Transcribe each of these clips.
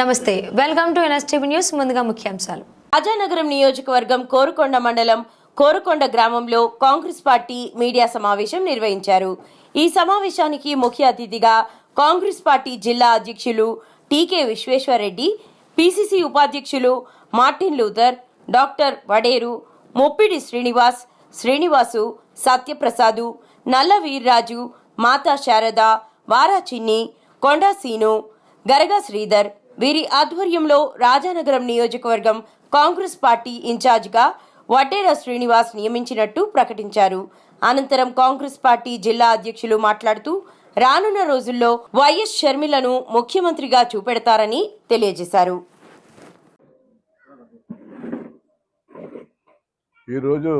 నమస్తే. Welcome to NSTV news ముందుగా ముఖ్యాంశాలు. అజానగరం నియోజకవర్గం కోరుకొండ మండలం కోరుకొండ గ్రామంలో కాంగ్రెస్ పార్టీ మీడియా సమావేశం నిర్వహించారు. ఈ సమావేశానికి ముఖ్య అతిథిగా కాంగ్రెస్ పార్టీ జిల్లా అధ్యక్షులు టీకే విశ్వేశ్వరరెడ్డి పిసిసి ఉపాధ్యక్షులు Martin Luther doctor Vaderu Moppidi Srinivas Srinivasu Satyaprasadu Nalla Veerraju Matha Sharada Varachinni Kondaseenu Konda Seenu Garaga Sridhar వీరి ఆధ్వర్యంలో రాజానగరం నియోజకవర్గం కాంగ్రెస్ పార్టీ ఇన్ఛార్జిగా వడ్డేర శ్రీనివాస్ నియమించినట్టు ప్రకటించారు. అనంతరం కాంగ్రెస్ పార్టీ జిల్లా అధ్యక్షులు మాట్లాడుతూ రానున్న రోజుల్లో వైఎస్ షర్మిలను ముఖ్యమంత్రిగా చూపెడతారని తెలియజేశారు. ఈరోజు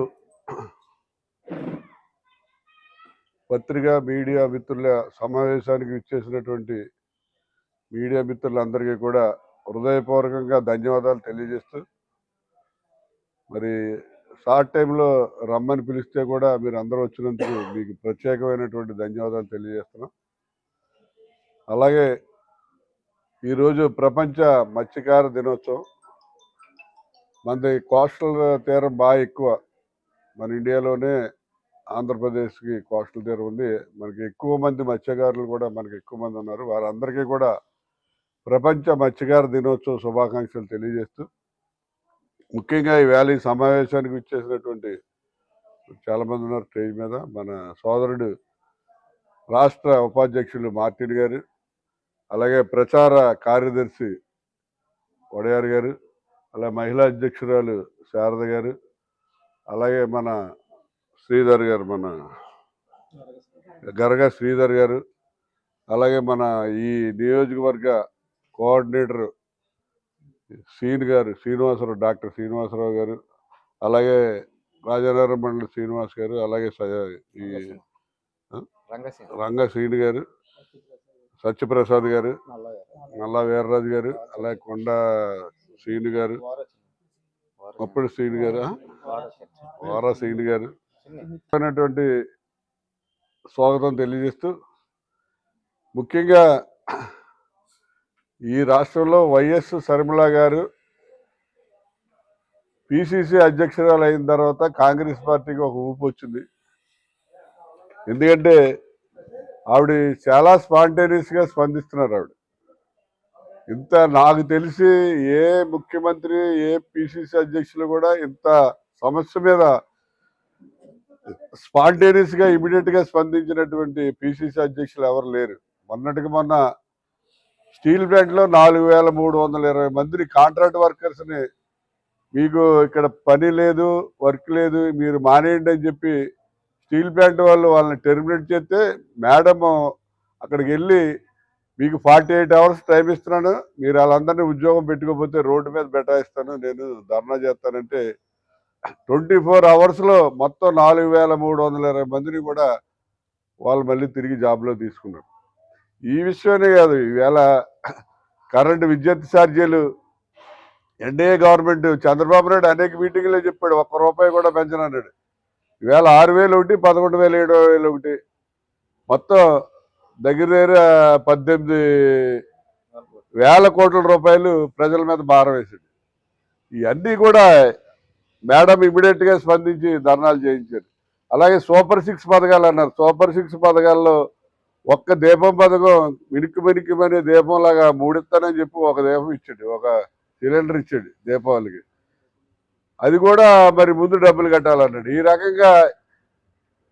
పత్రికా మీడియా మిత్రుల సమావేశానికి ఇచ్చేసినటువంటి మీడియా మిత్రులందరికీ కూడా హృదయపూర్వకంగా ధన్యవాదాలు తెలియజేస్తూ మరి షార్ట్ టైంలో రమ్మని పిలిస్తే కూడా మీరు అందరూ వచ్చినందుకు మీకు ప్రత్యేకమైనటువంటి ధన్యవాదాలు తెలియజేస్తున్నాం. అలాగే ఈరోజు ప్రపంచ మత్స్యకార దినోత్సవం. మనది కోస్టల్ తీరం బాగా ఎక్కువ మన ఇండియాలోనే ఆంధ్రప్రదేశ్కి కోస్టల్ తీరం ఉంది. మనకి ఎక్కువ మంది మత్స్యకారులు కూడా మనకి ఎక్కువ మంది ఉన్నారు. వారందరికీ కూడా ప్రపంచ మత్స్యకార దినోత్సవ శుభాకాంక్షలు తెలియజేస్తూ ముఖ్యంగా ఈ వ్యాలీ సమావేశానికి ఇచ్చేసినటువంటి చాలామంది ఉన్నారు స్టేజ్ మీద. మన సోదరుడు రాష్ట్ర ఉపాధ్యక్షులు మార్టిన్ గారు అలాగే ప్రచార కార్యదర్శి వడయారు గారు అలాగే మహిళా అధ్యక్షురాలు శారద గారు అలాగే మన శ్రీధర్ గారు మన గరగ శ్రీధర్ గారు అలాగే మన ఈ నియోజకవర్గ కోఆర్డినేటర్ సీన్ గారు శ్రీనివాసరావు డాక్టర్ శ్రీనివాసరావు గారు అలాగే రాజానగరం మండలి శ్రీనివాస్ గారు అలాగే ఈ రంగ శ్రీని గారు సత్యప్రసాద్ గారు నల్లా వీర్రాజు గారు అలాగే కొండ శ్రీని గారు అప్పుడు శ్రీని గారు? వారా శ్రీని గారు. అయినటువంటి స్వాగతం తెలియజేస్తూ ముఖ్యంగా ఈ రాష్ట్రంలో వైఎస్ శర్మిల గారు పిసిసి అధ్యక్షురాలు అయిన తర్వాత కాంగ్రెస్ పార్టీకి ఒక ఊపు వచ్చింది. ఎందుకంటే ఆవిడ చాలా స్పాంటేనియస్గా స్పందిస్తున్నారు ఆవిడ. ఇంత నాకు తెలిసి ఏ ముఖ్యమంత్రి ఏ పిసిసి అధ్యక్షులు కూడా ఇంత సమస్య మీద స్పాంటేనియస్గా ఇమీడియట్గా స్పందించినటువంటి పిసిసి అధ్యక్షులు ఎవరు లేరు. మొన్నటికి మొన్న స్టీల్ ప్లాంట్లో నాలుగు వేల మూడు వందల ఇరవై మందిని కాంట్రాక్ట్ వర్కర్స్ని మీకు ఇక్కడ పని లేదు వర్క్ లేదు మీరు మానేయండి అని చెప్పి స్టీల్ ప్లాంట్ వాళ్ళు వాళ్ళని టెర్మినేట్ చేస్తే మేడం అక్కడికి వెళ్ళి మీకు ఫార్టీ ఎయిట్ అవర్స్ టైం ఇస్తున్నాను. మీరు వాళ్ళందరినీ ఉద్యోగం పెట్టుకోకపోతే రోడ్డు మీద బెటాయిస్తాను. నేను ధర్నా చేస్తానంటే ట్వంటీ ఫోర్ అవర్స్లో మొత్తం నాలుగు వేల మూడు వందల ఇరవై మందిని కూడా వాళ్ళు మళ్ళీ తిరిగి జాబ్లో తీసుకున్నారు. ఈ విషయమే కాదు ఈవేళ కరెంటు విద్యుత్ ఛార్జీలు ఎన్డీఏ గవర్నమెంట్ చంద్రబాబు నాయుడు అనేక మీటింగ్లో చెప్పాడు ఒక్క రూపాయి కూడా పెంచనన్నాడు ఈవేళ ఆరు వేలు ఒకటి పదకొండు వేలు ఏడు వేలు ఒకటి. మొత్తం దగ్గర దగ్గర పద్దెనిమిది వేల కోట్ల రూపాయలు ప్రజల మీద భారం వేసాడు ఇవన్నీ కూడా మేడం ఇమీడియట్గా స్పందించి ధర్నాలు చేయించారు. అలాగే సూపర్ సిక్స్ పథకాలు అన్నారు. సూపర్ సిక్స్ పథకాల్లో ఒక్క దీపం పథకం మినికి మినికిమనే దీపం లాగా మూడిస్తానని చెప్పి ఒక దీపం ఇచ్చాడు ఒక సిలిండర్ ఇచ్చాడు దీపావళికి. అది కూడా మరి ముందు డబ్బులు కట్టాలన్నాడు. ఈ రకంగా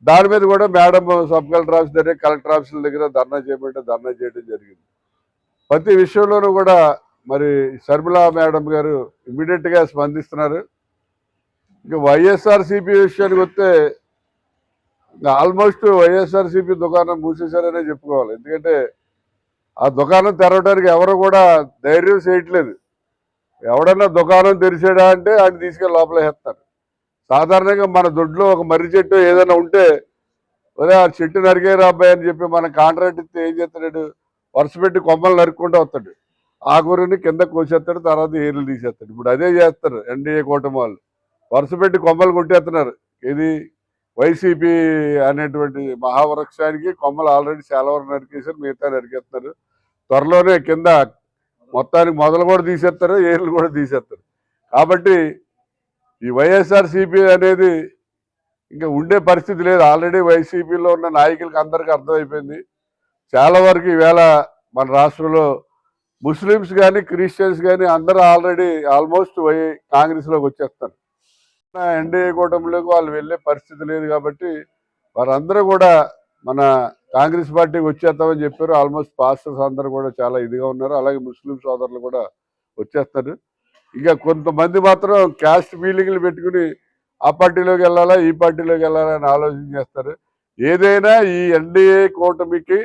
దాని మీద కూడా మేడం సబ్ కలెక్టర్ ఆఫీస్ దగ్గర కలెక్టర్ ఆఫీసుల దగ్గర ధర్నా చేయమంటే ధర్నా చేయడం జరిగింది. ప్రతి విషయంలోనూ కూడా మరి శర్మిలా మేడం గారు ఇమ్మీడియట్గా స్పందిస్తున్నారు. ఇంకా వైఎస్ఆర్సీపీ విషయానికి వస్తే ఆల్మోస్ట్ వైఎస్ఆర్సీపీ దుకాణం మూసేశారనే చెప్పుకోవాలి. ఎందుకంటే ఆ దుకాణం తెరవడానికి ఎవరు కూడా ధైర్యం చేయట్లేదు. ఎవడన్నా దుకాణం తెరిచాడా అంటే ఆయన తీసుకెళ్ళి లోపల వేస్తారు. సాధారణంగా మన దొడ్లో ఒక మర్రి చెట్టు ఏదైనా ఉంటే ఒరే ఆ చెట్టు నరికేరా అబ్బాయి అని చెప్పి మన కాంట్రాక్ట్ ఇస్తే ఏం చేస్తాడు? వరుస పెట్టి కొమ్మలు నరుక్కుంటూ వస్తాడు. ఆకురిని కింద కోసేస్తాడు తర్వాత ఏర్లు తీసేస్తాడు. ఇప్పుడు అదే చేస్తారు ఎన్డీఏ కూటమి వాళ్ళు. వరుస పెట్టి కొమ్మలు కొట్టేస్తున్నారు. ఇది వైసీపీ అనేటువంటి మహావృక్షానికి కొమ్మలు ఆల్రెడీ చాలా వరకు నరికేశారు మిగతా నరికేస్తున్నారు. త్వరలోనే కింద మొత్తానికి మొదలు కూడా తీసేస్తారు ఏర్లు కూడా తీసేస్తారు. కాబట్టి ఈ వైఎస్ఆర్సీపీ అనేది ఇంకా ఉండే పరిస్థితి లేదు. ఆల్రెడీ వైసీపీలో ఉన్న నాయకులకి అందరికీ అర్థమైపోయింది. చాలా వరకు ఈవేళ మన రాష్ట్రంలో ముస్లిమ్స్ కానీ క్రిస్టియన్స్ కానీ అందరూ ఆల్రెడీ ఆల్మోస్ట్ వై కాంగ్రెస్లోకి వచ్చేస్తారు ఎన్డీఏ కూటమిలోకి వాళ్ళు వెళ్ళే పరిస్థితి లేదు కాబట్టి వారందరూ కూడా మన కాంగ్రెస్ పార్టీకి వచ్చేస్తామని చెప్పారు. ఆల్మోస్ట్ పాస్టర్స్ అందరూ కూడా చాలా ఇదిగా ఉన్నారు. అలాగే ముస్లిం సోదరులు కూడా వచ్చేస్తారు. ఇంకా కొంతమంది మాత్రం క్యాస్ట్ ఫీలింగ్లు పెట్టుకుని ఆ పార్టీలోకి వెళ్ళాలా ఈ పార్టీలోకి వెళ్ళాలా అని ఆలోచన చేస్తారు. ఏదైనా ఈ ఎన్డీఏ కూటమికి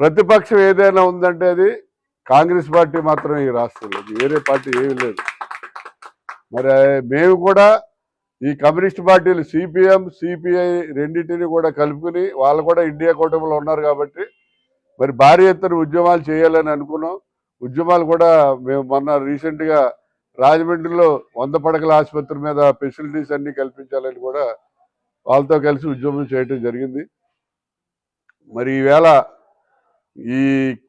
ప్రతిపక్షం ఏదైనా ఉందంటే అది కాంగ్రెస్ పార్టీ మాత్రమే ఈ రాష్ట్రంలో వేరే పార్టీ ఏమీ లేదు. మరి మేము కూడా ఈ కమ్యూనిస్ట్ పార్టీలు సిపిఎం సిపిఐ రెండింటిని కూడా కలుపుకుని వాళ్ళు కూడా ఇండియా కూటమిలో ఉన్నారు కాబట్టి మరి భారీ ఎత్తున ఉద్యమాలు చేయాలని అనుకున్నాం. ఉద్యమాలు కూడా మేము మొన్న రీసెంట్గా రాజమండ్రిలో వంద పడకల ఆసుపత్రి మీద ఫెసిలిటీస్ అన్నీ కల్పించాలని కూడా వాళ్ళతో కలిసి ఉద్యమం చేయటం జరిగింది. మరి ఈవేళ ఈ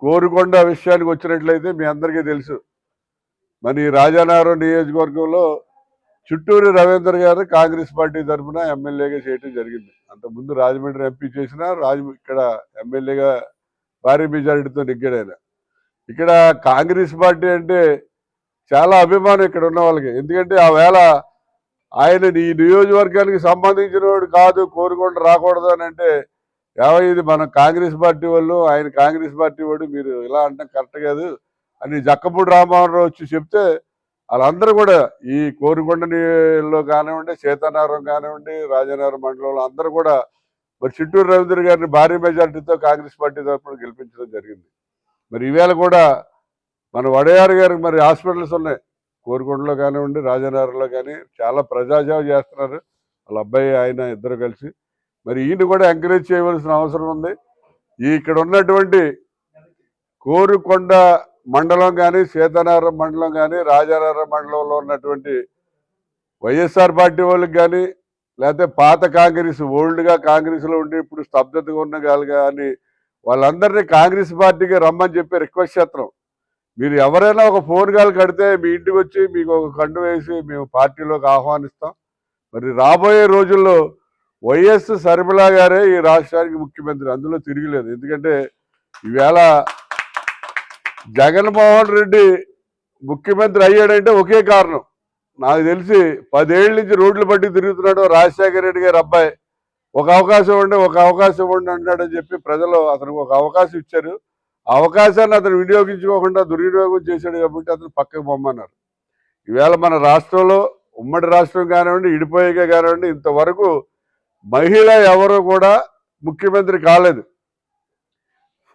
కోరుకొండ విషయానికి వచ్చినట్లయితే మీ అందరికీ తెలుసు. మరి రాజానగరం నియోజకవర్గంలో చుట్టూరు రవీంద్ర గారు కాంగ్రెస్ పార్టీ తరఫున ఎమ్మెల్యేగా చేయటం జరిగింది. అంతకుముందు రాజమండ్రి ఎంపీ చేసిన రాజ ఇక్కడ ఎమ్మెల్యేగా భారీ మెజారిటీతో నెగ్గాడు ఆయన. ఇక్కడ కాంగ్రెస్ పార్టీ అంటే చాలా అభిమానం ఇక్కడ ఉన్న వాళ్ళకి. ఎందుకంటే ఆ వేళ ఆయన ఈ నియోజకవర్గానికి సంబంధించిన వాడు కాదు కోరుకొండ రాకూడదు అని అంటే ఏమో ఇది మన కాంగ్రెస్ పార్టీ వాళ్ళు ఆయన కాంగ్రెస్ పార్టీ వాడు మీరు ఇలా అంటే కరెక్ట్ కాదు. అని జక్కపూడి రామారావు వచ్చి చెప్తే వాళ్ళందరూ కూడా ఈ కోరికొండలో కానివ్వండి సీతానగరం కానివ్వండి రాజనగరం మండలంలో అందరూ కూడా మరి చిట్టూరు రవీంద్ర గారిని భారీ మెజార్టీతో కాంగ్రెస్ పార్టీ తరఫున గెలిపించడం జరిగింది. మరి ఈవేళ కూడా మన వడయారు గారికి మరి హాస్పిటల్స్ ఉన్నాయి. కోరికొండలో కానివ్వండి రాజనగరంలో కానీ చాలా ప్రజాసేవ చేస్తున్నారు. వాళ్ళ అబ్బాయి ఆయన ఇద్దరు కలిసి. మరి ఈయన కూడా ఎంకరేజ్ చేయవలసిన అవసరం ఉంది. ఇక్కడ ఉన్నటువంటి కోరుకొండ మండలం కానీ సీతానగరం మండలం కానీ రాజానగరం మండలంలో ఉన్నటువంటి వైఎస్ఆర్ పార్టీ వాళ్ళకి కానీ లేకపోతే పాత కాంగ్రెస్ ఓల్డ్గా కాంగ్రెస్లో ఉండి ఇప్పుడు స్తబ్దతగా ఉన్న వాళ్ళు కానీ వాళ్ళందరినీ కాంగ్రెస్ పార్టీకి రమ్మని చెప్పి రిక్వెస్ట్ చేస్తున్నాం. మీరు ఎవరైనా ఒక ఫోన్ కాల్ కడితే మీ ఇంటికి వచ్చి మీకు ఒక కండు వేసి మేము పార్టీలోకి ఆహ్వానిస్తాం. మరి రాబోయే రోజుల్లో వైఎస్ శర్మిలా గారే ఈ రాష్ట్రానికి ముఖ్యమంత్రి అందులో తిరిగిలేదు ఎందుకంటే ఈవేళ జగన్మోహన్ రెడ్డి ముఖ్యమంత్రి అయ్యాడంటే ఒకే కారణం. నాకు తెలిసి పదేళ్ళ నుంచి రోడ్లు పట్టి తిరుగుతున్నాడు రాజశేఖర రెడ్డి గారి అబ్బాయి. ఒక అవకాశం ఉండి ఒక అవకాశం ఉండి అంటాడని చెప్పి ప్రజలు అతనికి ఒక అవకాశం ఇచ్చారు. అవకాశాన్ని అతను వినియోగించుకోకుండా దుర్వినియోగం చేశాడు కాబట్టి అతను పక్కకు పొమ్మన్నారు ఈవేళ మన రాష్ట్రంలో ఉమ్మడి రాష్ట్రం కానివ్వండి ఇడిపోయేగా కానివ్వండి ఇంతవరకు మహిళ ఎవరు కూడా ముఖ్యమంత్రి కాలేదు.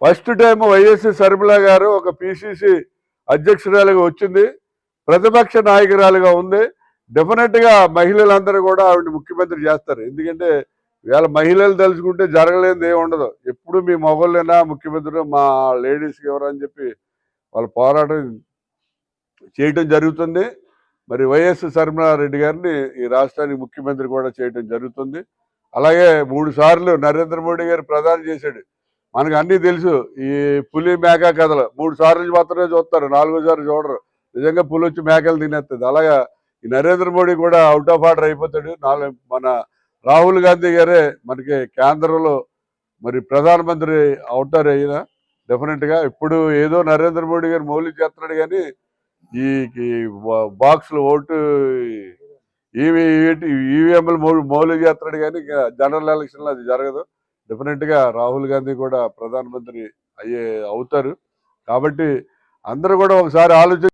ఫస్ట్ టైం వైఎస్ శర్మిల గారు ఒక పిసిసి అధ్యక్షురాలుగా వచ్చింది. ప్రతిపక్ష నాయకురాలుగా ఉంది. డెఫినెట్గా మహిళలందరూ కూడా ఆవిడ ముఖ్యమంత్రి చేస్తారు. ఎందుకంటే వీళ్ళ మహిళలు తలుచుకుంటే జరగలేనిది ఏమి ఉండదు. ఎప్పుడు మీ మొగళ్ళైనా ముఖ్యమంత్రి మా లేడీస్కి ఎవరని చెప్పి వాళ్ళ పోరాటం చేయటం జరుగుతుంది. మరి వైఎస్ శర్మిలారెడ్డి గారిని ఈ రాష్ట్రానికి ముఖ్యమంత్రి కూడా చేయటం జరుగుతుంది. అలాగే మూడు సార్లు నరేంద్ర మోడీ గారు ప్రధాని చేశాడు. మనకు అన్నీ తెలుసు ఈ పులి మేక కథలు మూడు సార్లు మాత్రమే చూస్తారు నాలుగోసారి చూడరు నిజంగా పులి వచ్చి మేకలు తినేస్తుంది అలాగా ఈ నరేంద్ర మోడీ కూడా అవుట్ ఆఫ్ ఆర్డర్ అయిపోతాడు నాలుగు మన రాహుల్ గాంధీ గారే మనకి కేంద్రంలో మరి ప్రధానమంత్రి అవుతారు అయినా డెఫినెట్గా ఇప్పుడు ఏదో నరేంద్ర మోడీ గారు మౌలిక చేస్తున్నాడు కానీ ఈ బాక్స్లు ఓటు ఈవీ ఈవీఎంలు మౌలిక చేస్తున్నాడు కానీ ఇంకా జనరల్ ఎలక్షన్లో అది జరగదు డెఫినెట్గా రాహుల్ గాంధీ కూడా ప్రధానమంత్రి అయ్యే అవుతారు. కాబట్టి అందరూ కూడా ఒకసారి ఆలోచన